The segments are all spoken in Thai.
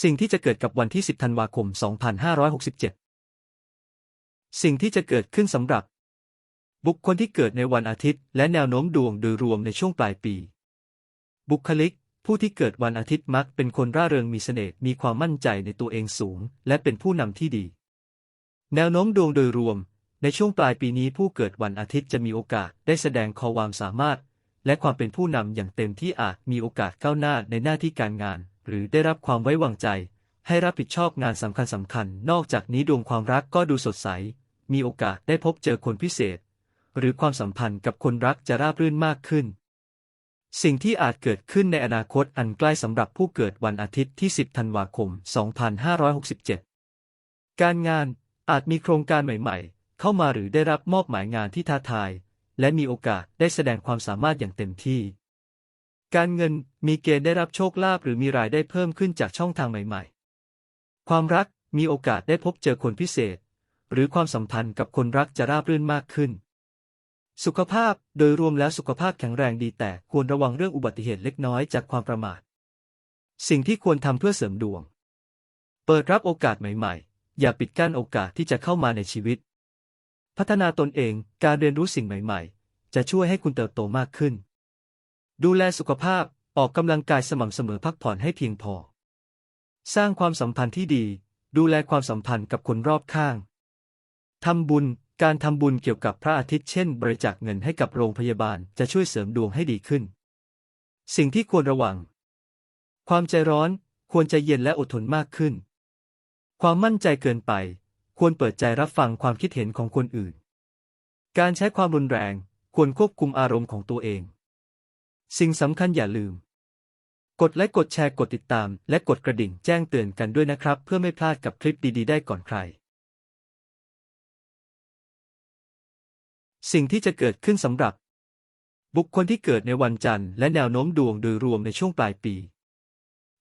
สิ่งที่จะเกิดกับวันที่ 10 ธันวาคม 2567 สิ่งที่จะเกิดขึ้นสำหรับ บุคคลที่เกิดในวันอาทิตย์ และแนวโน้มดวงโดยรวมในช่วงปลายปี บุคลิก ผู้ที่เกิดวันอาทิตย์มักเป็นคนร่าเริงมีเสน่ห์มีความมั่นใจในตัวเองสูง และเป็นผู้นำที่ดี แนวโน้มดวงโดยรวม ในช่วงปลายปีนี้ผู้เกิดวันอาทิตย์จะมีโอกาสได้แสดงความสามารถ และความเป็นผู้นำอย่างเต็มที่อาจมีโอกาสก้าวหน้าในหน้าที่การงาน หรือได้รับความไว้วางใจ ให้รับผิดชอบงานสำคัญสำคัญ นอกจากนี้ดวงความรักก็ดูสดใส มีโอกาสได้พบเจอคนพิเศษ หรือความสัมพันธ์กับคนรักจะราบรื่นมากขึ้น สิ่งที่อาจเกิดขึ้นในอนาคตอันใกล้สำหรับผู้เกิดวันอาทิตย์ที่ 10 ธันวาคม 2567 การงานอาจมีโครงการใหม่ ๆ เข้ามาหรือได้รับมอบหมายงานที่ท้าทาย และมีโอกาสได้แสดงความสามารถอย่างเต็มที่ การเงินมีเกณฑ์ได้รับโชคลาภหรือมีรายได้เพิ่มขึ้นจากช่องทางใหม่ๆ ความรักมีโอกาสได้พบเจอคนพิเศษ หรือความสัมพันธ์กับคนรักจะราบรื่นมากขึ้น สุขภาพโดยรวมแล้วสุขภาพแข็งแรงดีแต่ควรระวังเรื่องอุบัติเหตุเล็กน้อยจากความประมาท สิ่งที่ควรทำเพื่อเสริมดวง เปิดรับโอกาสใหม่ๆ อย่าปิดกั้นโอกาสที่จะเข้ามาในชีวิต พัฒนาตนเองการเรียนรู้สิ่งใหม่ ๆ จะช่วยให้คุณเติบโตมากขึ้น ดูแลสุขภาพ ออกกำลังกายสม่ำเสมอพักผ่อนให้เพียงพอ สร้างความสัมพันธ์ที่ดี ดูแลความสัมพันธ์กับคนรอบข้าง ทำบุญ การทำบุญเกี่ยวกับพระอาทิตย์เช่น บริจาคเงินให้กับโรงพยาบาลจะช่วยเสริมดวงให้ดีขึ้น สิ่งที่ควรระวัง ความใจร้อน ควรใจเย็นและอดทนมากขึ้น ความมั่นใจเกินไป ควรเปิดใจรับฟังความคิดเห็นของคนอื่น การใช้ความรุนแรง ควรควบคุมอารมณ์ของตัวเอง สิ่งสำคัญอย่าลืม กดไลค์กดแชร์กดติดตาม และกดกระดิ่งแจ้งเตือนกันด้วยนะครับ เพื่อไม่พลาดกับคลิปดีๆ ได้ก่อนใคร สิ่งที่จะเกิดขึ้นสำหรับ บุคคลที่เกิดในวันจันทร์และแนวโน้มดวงโดยรวมในช่วงปลายปี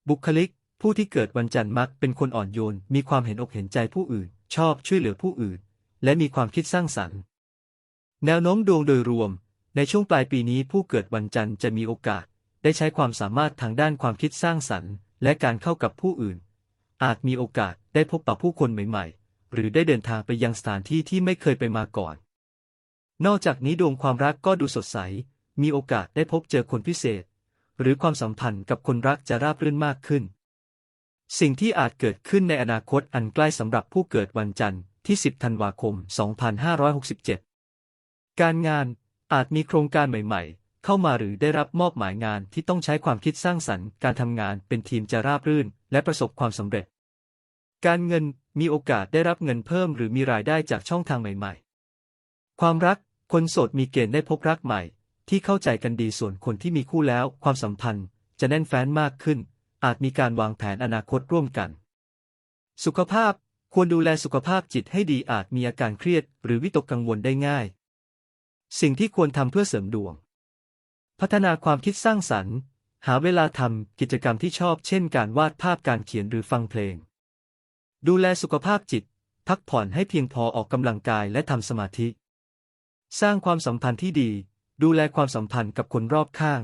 บุคลิก ผู้ที่เกิดวันจันทร์มักเป็นคนอ่อนโยน มีความเห็นอกเห็นใจผู้อื่น ชอบช่วยเหลือผู้อื่น และมีความคิดสร้างสรรค์ แนวโน้มดวงโดยรวม ในช่วงปลายปีนี้ผู้เกิดวันจันทร์จะมีโอกาส ได้ใช้ความสามารถทางด้านความคิดสร้างสรรค์ และการเข้ากับผู้อื่น อาจมีโอกาสได้พบปะผู้คนใหม่ ๆ หรือได้เดินทางไปยังสถานที่ที่ไม่เคยไปมาก่อน นอกจากนี้ดวงความรักก็ดูสดใส มีโอกาสได้พบเจอคนพิเศษ หรือความสัมพันธ์กับคนรักจะราบรื่นมากขึ้น สิ่งที่อาจเกิดขึ้นในอนาคตอันใกล้สำหรับผู้เกิดวันจันทร์ที่ 10 ธันวาคม 2567 การงาน อาจมีโครงการใหม่ ๆ เข้ามาหรือได้รับมอบหมายงานที่ต้องใช้ความคิดสร้างสรรค์ การทำงานเป็นทีมจะราบรื่น และประสบความสำเร็จ การเงินมีโอกาสได้รับเงินเพิ่ม หรือมีรายได้จากช่องทางใหม่ ๆ ความรัก คนโสดมีเกณฑ์ได้พบรักใหม่ ที่เข้าใจกันดีส่วนคนที่มีคู่แล้ว ความสัมพันธ์ จะแน่นแฟ้นมากขึ้น อาจมีการวางแผนอนาคตร่วมกัน สุขภาพควรดูแลสุขภาพจิตให้ดีอาจมีอาการเครียด หรือวิตกกังวลได้ง่าย สิ่งที่ควรทำเพื่อเสริมดวง พัฒนาความคิดสร้างสรรค์ หาเวลาทำกิจกรรมที่ชอบ เช่น การวาดภาพการเขียนหรือฟังเพลง ดูแลสุขภาพจิต พักผ่อนให้เพียงพอออกกำลังกายและทำสมาธิ สร้างความสัมพันธ์ที่ดี ดูแลความสัมพันธ์กับคนรอบข้าง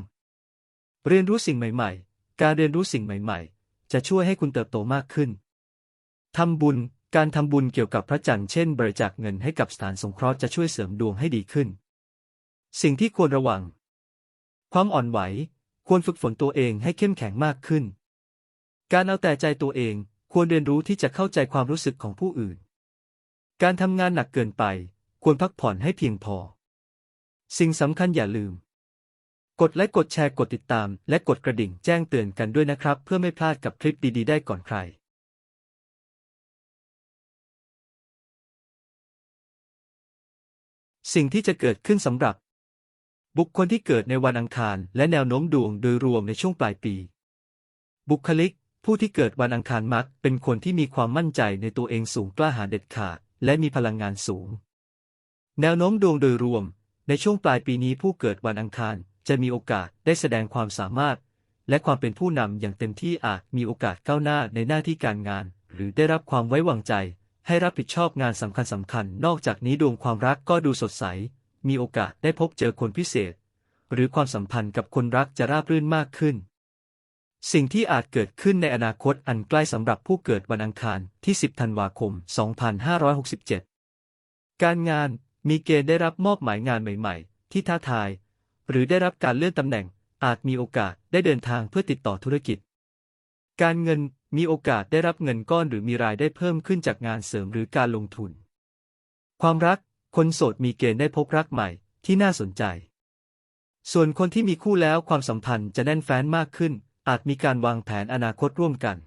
เรียนรู้สิ่งใหม่ ๆ การเรียนรู้สิ่งใหม่ ๆ จะช่วยให้คุณเติบโตมากขึ้นทำบุญการทำบุญเกี่ยวกับพระจันทร์เช่น บริจาคเงินให้กับสถานสงเคราะห์จะช่วยเสริมดวงให้ดีขึ้น สิ่งที่ควรระวัง ความอ่อนไหว ควรฝึกฝนตัวเองให้เข้มแข็งมากขึ้น การเอาแต่ใจตัวเองควรเรียนรู้ที่จะเข้าใจความรู้สึกของผู้อื่น การทำงานหนักเกินไป ควรพักผ่อนให้เพียงพอ สิ่งสำคัญอย่าลืม กดไลค์กดแชร์กดติดตาม และกดกระดิ่งแจ้งเตือนกันด้วยนะครับ เพื่อไม่พลาดกับคลิปดีๆ ได้ก่อนใครสิ่งที่จะเกิดขึ้นสำหรับ บุคคลที่เกิดในวันอังคารและแนวโน้มดวงโดยรวมในช่วงปลายปี บุคลิก ผู้ที่เกิดวันอังคารมัก เป็นคนที่มีความมั่นใจในตัวเองสูงกล้าหาญเด็ดขาด และมีพลังงานสูง แนวโน้มดวงโดยรวม ในช่วงปลายปีนี้ผู้เกิดวันอังคารจะมีโอกาสได้แสดงความสามารถ และความเป็นผู้นำอย่างเต็มที่อาจมีโอกาสก้าวหน้าในหน้าที่การงาน หรือได้รับความไว้วางใจ ให้รับผิดชอบงานสำคัญสำคัญ นอกจากนี้ดวงความรักก็ดูสดใส มีโอกาสได้พบเจอคนพิเศษ หรือความสัมพันธ์กับคนรักจะราบรื่นมากขึ้น สิ่งที่อาจเกิดขึ้นในอนาคตอันใกล้สำหรับผู้เกิดวันอังคารที่ 10 ธันวาคม 2567 การงานมีเกณฑ์ได้รับมอบหมายงานใหม่ ๆ ที่ท้าทาย หรือได้รับการเลื่อนตำแหน่ง อาจมีโอกาสได้เดินทางเพื่อติดต่อธุรกิจ การเงินมีโอกาสได้รับเงินก้อนหรือมีรายได้เพิ่มขึ้นจากงานเสริมหรือการลงทุน ความรัก คนโสดมีเกณฑ์ได้พบรักใหม่ที่น่าสนใจ ส่วนคนที่มีคู่แล้วความสัมพันธ์จะแน่นแฟ้นมากขึ้น อาจมีการวางแผนอนาคตร่วมกัน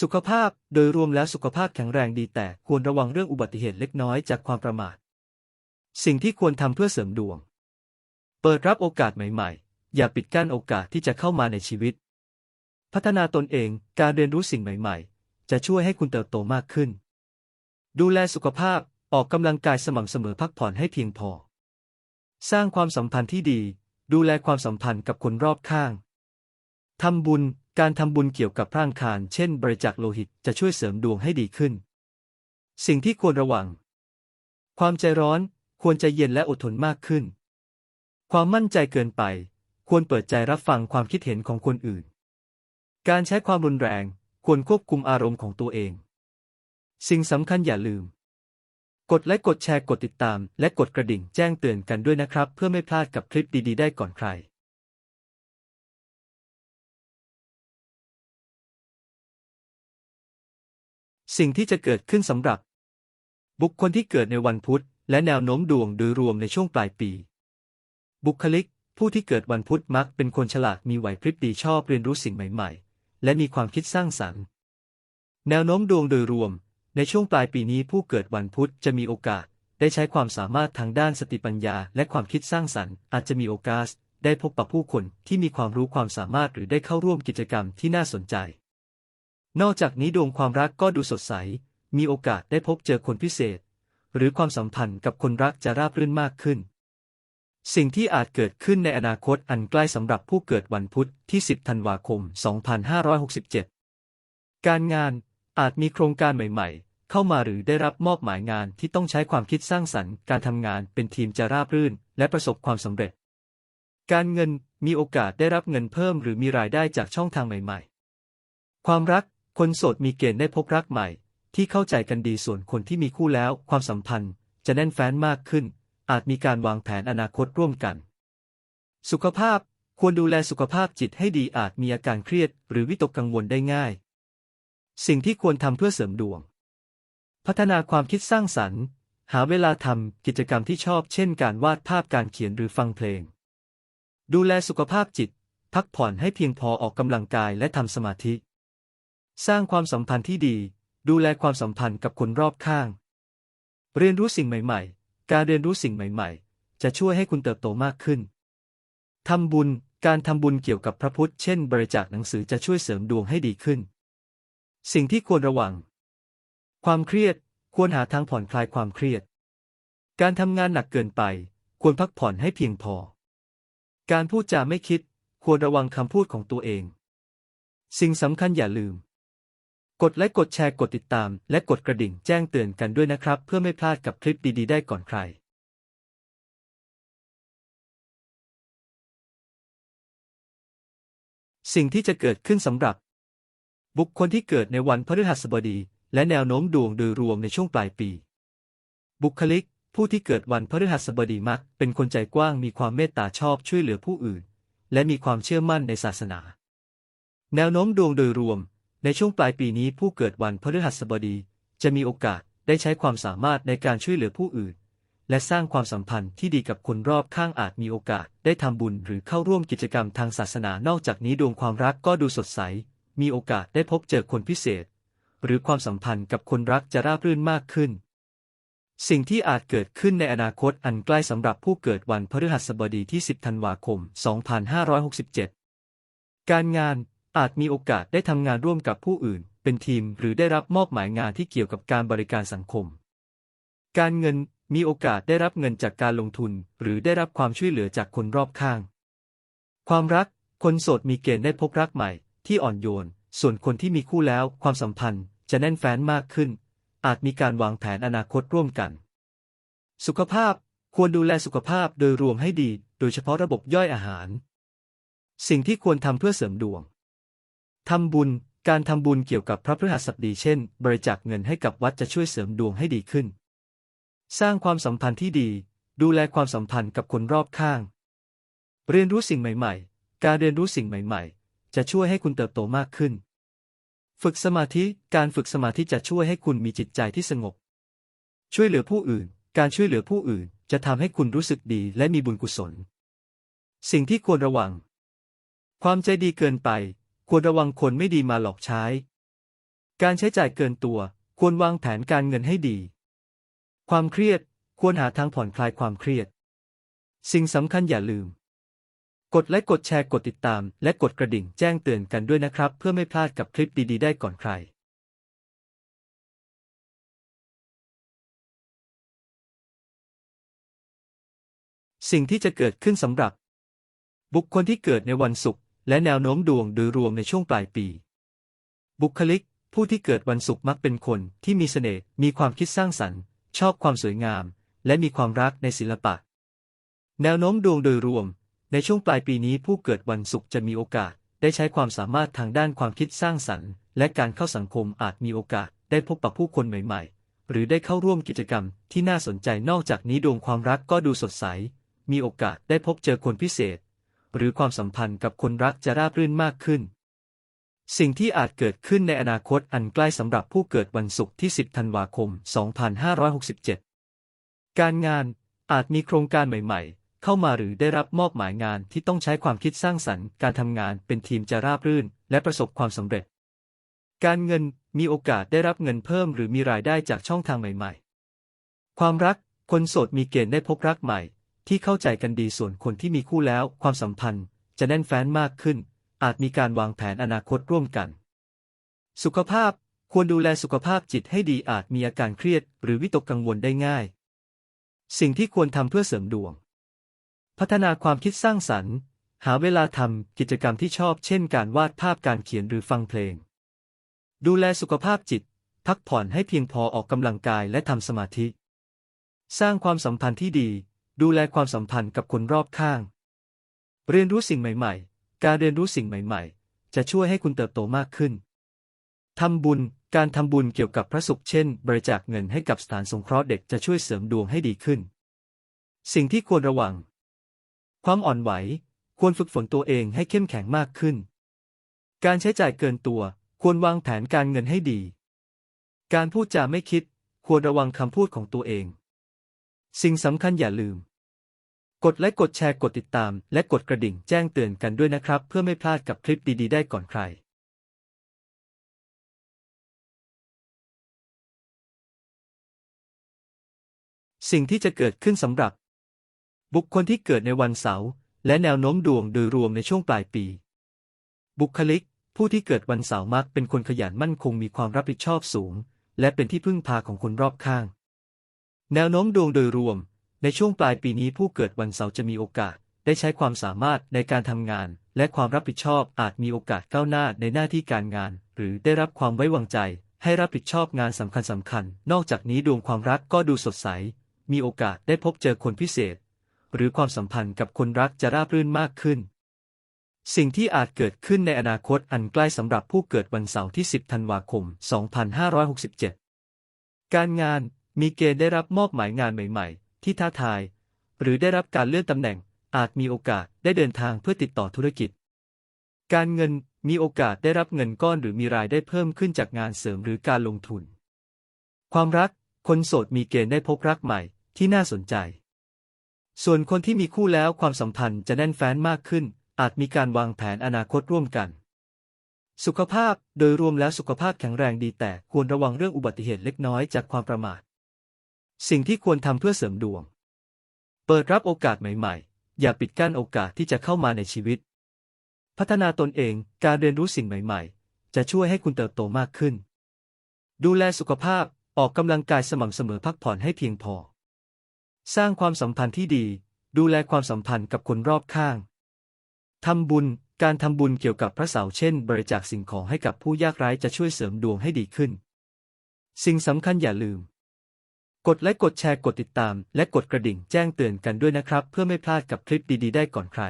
สุขภาพโดยรวมแล้วสุขภาพแข็งแรงดีแต่ควรระวังเรื่องอุบัติเหตุเล็กน้อยจากความประมาท สิ่งที่ควรทำเพื่อเสริมดวง เปิดรับโอกาสใหม่ ๆ อย่าปิดกั้นโอกาสที่จะเข้ามาในชีวิต พัฒนาตนเองการเรียนรู้สิ่งใหม่ ๆ จะช่วยให้คุณเติบโตมากขึ้น ดูแลสุขภาพ ออกกำลังกายสม่ำเสมอพักผ่อนให้เพียงพอ สร้างความสัมพันธ์ที่ดี ดูแลความสัมพันธ์กับคนรอบข้างทำบุญ การทำบุญเกี่ยวกับร่างคารเช่น บริจาคโลหิตจะช่วยเสริมดวงให้ดีขึ้น สิ่งที่ควรระวัง ความใจร้อน ควรใจเย็นและอดทนมากขึ้น ความมั่นใจเกินไป ควรเปิดใจรับฟังความคิดเห็นของคนอื่น การใช้ความรุนแรง ควรควบคุมอารมณ์ของตัวเอง สิ่งสำคัญอย่าลืม กดไลค์กดแชร์กดติดตาม และกดกระดิ่งแจ้งเตือนกันด้วยนะครับ เพื่อไม่พลาดกับคลิปดีๆ ได้ก่อนใครสิ่งที่จะเกิดขึ้นสำหรับ บุคคลที่เกิดในวันพุธ และแนวโน้มดวงโดยรวมในช่วงปลายปี บุคลิก ผู้ที่เกิดวันพุธมักเป็นคนฉลาดมีไหวพริบดีชอบเรียนรู้สิ่งใหม่ ๆ และมีความคิดสร้างสรรค์ แนวโน้มดวงโดยรวม ในช่วงปลายปีนี้ผู้เกิดวันพุธจะมีโอกาส ได้ใช้ความสามารถทางด้านสติปัญญา และความคิดสร้างสรรค์ อาจจะมีโอกาส ได้พบปะผู้คนที่มีความรู้ความสามารถหรือได้เข้าร่วมกิจกรรมที่น่าสนใจ นอกจากนี้ดวงความรักก็ดูสดใส มีโอกาสได้พบเจอคนพิเศษ หรือความสัมพันธ์กับคนรักจะราบรื่นมากขึ้น สิ่งที่อาจเกิดขึ้นในอนาคตอันใกล้สำหรับผู้เกิดวันพุธที่ 10 ธันวาคม 2567 การงานอาจมีโครงการใหม่ ๆ เข้ามาหรือได้รับมอบหมายงานที่ต้องใช้ความคิดสร้างสรรค์ การทำงานเป็นทีมจะราบรื่น และประสบความสำเร็จ การเงินมีโอกาสได้รับเงินเพิ่ม หรือมีรายได้จากช่องทางใหม่ๆ ความรัก คนโสดมีเกณฑ์ได้พบรักใหม่ ที่เข้าใจกันดีส่วนคนที่มีคู่แล้ว ความสัมพันธ์ จะแน่นแฟ้นมากขึ้น อาจมีการวางแผนอนาคตร่วมกัน สุขภาพควรดูแลสุขภาพจิตให้ดีอาจมีอาการเครียด หรือวิตกกังวลได้ง่าย สิ่งที่ควรทำเพื่อเสริมดวง พัฒนาความคิดสร้างสรรค์ หาเวลาทำกิจกรรมที่ชอบ เช่น การวาดภาพการเขียนหรือฟังเพลง ดูแลสุขภาพจิต พักผ่อนให้เพียงพอออกกำลังกายและทำสมาธิ สร้างความสัมพันธ์ที่ดี ดูแลความสัมพันธ์กับคนรอบข้าง เรียนรู้สิ่งใหม่ ๆ การเรียนรู้สิ่งใหม่ ๆ จะช่วยให้คุณเติบโตมากขึ้นทำบุญ การทำบุญเกี่ยวกับพระพุทธ เช่น บริจาคหนังสือจะช่วยเสริมดวงให้ดีขึ้น สิ่งที่ควรระวัง ความเครียดควรหาทางผ่อนคลายความเครียด การทำงานหนักเกินไป ควรพักผ่อนให้เพียงพอ การพูดจาไม่คิด ควรระวังคำพูดของตัวเอง สิ่งสำคัญอย่าลืม กดไลค์กดแชร์กดติดตาม และกดกระดิ่งแจ้งเตือนกันด้วยนะครับ เพื่อไม่พลาดกับคลิปดีๆ ได้ก่อนใครสิ่งที่จะเกิดขึ้นสำหรับ บุคคลที่เกิดในวันพฤหัสบดี และแนวโน้มดวงโดยรวมในช่วงปลายปี บุคลิก ผู้ที่เกิดวันพฤหัสบดีมัก เป็นคนใจกว้างมีความเมตตาชอบช่วยเหลือผู้อื่น และมีความเชื่อมั่นในศาสนา แนวโน้มดวงโดยรวม ในช่วงปลายปีนี้ผู้เกิดวันพฤหัสบดี จะมีโอกาสได้ใช้ความสามารถในการช่วยเหลือผู้อื่น และสร้างความสัมพันธ์ที่ดีกับคนรอบข้างอาจมีโอกาสได้ทำบุญหรือเข้าร่วมกิจกรรมทางศาสนานอกจากนี้ดวงความรักก็ดูสดใส มีโอกาสได้พบเจอคนพิเศษ หรือความสัมพันธ์กับคนรักจะราบรื่นมากขึ้น สิ่งที่อาจเกิดขึ้นในอนาคตอันใกล้สำหรับผู้เกิดวันพฤหัสบดีที่ 10 ธันวาคม 2567 การงานอาจมีโอกาสได้ทำงานร่วมกับผู้อื่น เป็นทีมหรือได้รับมอบหมายงานที่เกี่ยวกับการบริการสังคม การเงินมีโอกาสได้รับเงินจากการลงทุน หรือได้รับความช่วยเหลือจากคนรอบข้าง ความรัก คนโสดมีเกณฑ์ได้พบรักใหม่ ที่อ่อนโยน ส่วนคนที่มีคู่แล้ว ความสัมพันธ์ จะแน่นแฟ้นมากขึ้น อาจมีการวางแผนอนาคตร่วมกัน สุขภาพควรดูแลสุขภาพโดยรวมให้ดี โดยเฉพาะระบบย่อยอาหาร สิ่งที่ควรทำเพื่อเสริมดวงทำบุญ การทำบุญเกี่ยวกับพระพฤหัสบดีเช่น บริจาคเงินให้กับวัดจะช่วยเสริมดวงให้ดีขึ้น สร้างความสัมพันธ์ที่ดี ดูแลความสัมพันธ์กับคนรอบข้าง เรียนรู้สิ่งใหม่ ๆ การเรียนรู้สิ่งใหม่ ๆ จะช่วยให้คุณเติบโตมากขึ้น ฝึกสมาธิ การฝึกสมาธิจะช่วยให้คุณมีจิตใจที่สงบ ช่วยเหลือผู้อื่น การช่วยเหลือผู้อื่น จะทำให้คุณรู้สึกดีและมีบุญกุศล สิ่งที่ควรระวัง ความใจดีเกินไป ควรระวังคนไม่ดีมาหลอกใช้ การใช้จ่ายเกินตัว ควรวางแผนการเงินให้ดี ความเครียด ควรหาทางผ่อนคลายความเครียด สิ่งสำคัญอย่าลืม กดไลค์กดแชร์กดติดตาม และกดกระดิ่งแจ้งเตือนกันด้วยนะครับ เพื่อไม่พลาดกับคลิปดีๆได้ก่อนใครสิ่งที่จะเกิดขึ้นสำหรับ บุคคลที่เกิดในวันศุกร์และแนวโน้มดวงโดยรวมในช่วงปลายปี บุคลิก ผู้ที่เกิดวันศุกร์มักเป็นคนที่มีเสน่ห์มีความคิดสร้างสรรค์ ชอบความสวยงาม และมีความรักในศิลปะ แนวโน้มดวงโดยรวม ในช่วงปลายปีนี้ผู้เกิดวันศุกร์จะมีโอกาส ได้ใช้ความสามารถทางด้านความคิดสร้างสรรค์ และการเข้าสังคมอาจมีโอกาส ได้พบปะผู้คนใหม่ ๆ หรือได้เข้าร่วมกิจกรรมที่น่าสนใจนอกจากนี้ดวงความรักก็ดูสดใส มีโอกาสได้พบเจอคนพิเศษ หรือความสัมพันธ์กับคนรักจะราบรื่นมากขึ้น สิ่งที่อาจเกิดขึ้นในอนาคตอันใกล้สำหรับผู้เกิดวันศุกร์ที่ 10 ธันวาคม 2567 การงานอาจมีโครงการใหม่ ๆ เข้ามาหรือได้รับมอบหมายงานที่ต้องใช้ความคิดสร้างสรรค์การทำงานเป็นทีมจะราบรื่น และประสบความสำเร็จ การเงินมีโอกาสได้รับเงินเพิ่ม หรือมีรายได้จากช่องทางใหม่ ๆ ความรักคนโสดมีเกณฑ์ได้พบรักใหม่ ที่เข้าใจกันดีส่วนคนที่มีคู่แล้ว ความสัมพันธ์ จะแน่นแฟ้นมากขึ้น อาจมีการวางแผนอนาคตร่วมกัน สุขภาพควรดูแลสุขภาพจิตให้ดีอาจมีอาการเครียด หรือวิตกกังวลได้ง่าย สิ่งที่ควรทำเพื่อเสริมดวง พัฒนาความคิดสร้างสรรค์ หาเวลาทำกิจกรรมที่ชอบ เช่น การวาดภาพการเขียนหรือฟังเพลง ดูแลสุขภาพจิต พักผ่อนให้เพียงพอออกกำลังกายและทำสมาธิ สร้างความสัมพันธ์ที่ดี ดูแลความสัมพันธ์กับคนรอบข้าง เรียนรู้สิ่งใหม่ ๆ การเรียนรู้สิ่งใหม่ ๆ จะช่วยให้คุณเติบโตมากขึ้นทำบุญ การทำบุญเกี่ยวกับพระศุกเช่น บริจาคเงินให้กับสถานสงเคราะห์เด็กจะช่วยเสริมดวงให้ดีขึ้น สิ่งที่ควรระวัง ความอ่อนไหว ควรฝึกฝนตัวเองให้เข้มแข็งมากขึ้น การใช้จ่ายเกินตัว ควรวางแผนการเงินให้ดี การพูดจาไม่คิด ควรระวังคำพูดของตัวเอง สิ่งสำคัญอย่าลืม กดไลค์กดแชร์กดติดตาม และกดกระดิ่งแจ้งเตือนกันด้วยนะครับ เพื่อไม่พลาดกับคลิปดีๆ ได้ก่อนใครสิ่งที่จะเกิดขึ้นสำหรับ บุคคลที่เกิดในวันเสาร์และแนวโน้มดวงโดยรวมในช่วงปลายปี บุคลิก ผู้ที่เกิดวันเสาร์มักเป็นคนขยันมั่นคงมีความรับผิดชอบสูง และเป็นที่พึ่งพาของคนรอบข้าง แนวโน้มดวงโดยรวม ในช่วงปลายปีนี้ผู้เกิดวันเสาร์จะมีโอกาส ได้ใช้ความสามารถในการทำงาน และความรับผิดชอบอาจมีโอกาสก้าวหน้าในหน้าที่การงาน หรือได้รับความไว้วางใจ ให้รับผิดชอบงานสำคัญสำคัญ นอกจากนี้ดวงความรักก็ดูสดใส มีโอกาสได้พบเจอคนพิเศษ หรือความสัมพันธ์กับคนรักจะราบรื่นมากขึ้น สิ่งที่อาจเกิดขึ้นในอนาคตอันใกล้สำหรับผู้เกิดวันเสาร์ที่ 10 ธันวาคม 2567 การงานมีเกณฑ์ได้รับมอบหมายงานใหม่ ๆ ที่ท้าทาย หรือได้รับการเลื่อนตำแหน่ง อาจมีโอกาสได้เดินทางเพื่อติดต่อธุรกิจ การเงินมีโอกาสได้รับเงินก้อนหรือมีรายได้เพิ่มขึ้นจากงานเสริมหรือการลงทุน ความรัก คนโสดมีเกณฑ์ได้พบรักใหม่ที่น่าสนใจ ส่วนคนที่มีคู่แล้วความสัมพันธ์จะแน่นแฟ้นมากขึ้น อาจมีการวางแผนอนาคตร่วมกัน สุขภาพโดยรวมแล้วสุขภาพแข็งแรงดีแต่ควรระวังเรื่องอุบัติเหตุเล็กน้อยจากความประมาท สิ่งที่ควรทำเพื่อเสริมดวง เปิดรับโอกาสใหม่ๆ อย่าปิดกั้นโอกาสที่จะเข้ามาในชีวิต พัฒนาตนเองการเรียนรู้สิ่งใหม่ ๆ จะช่วยให้คุณเติบโตมากขึ้น ดูแลสุขภาพออกกำลังกายสม่ำเสมอพักผ่อนให้เพียงพอ สร้างความสัมพันธ์ที่ดี ดูแลความสัมพันธ์กับคนรอบข้าง ทำบุญ การทำบุญเกี่ยวกับพระเสาเช่น บริจาคสิ่งของให้กับผู้ยากไร้จะช่วยเสริมดวงให้ดีขึ้น สิ่งสำคัญอย่าลืม กดไลค์กดแชร์กดติดตาม และกดกระดิ่งแจ้งเตือนกันด้วยนะครับ เพื่อไม่พลาดกับคลิปดีๆ ได้ก่อนใคร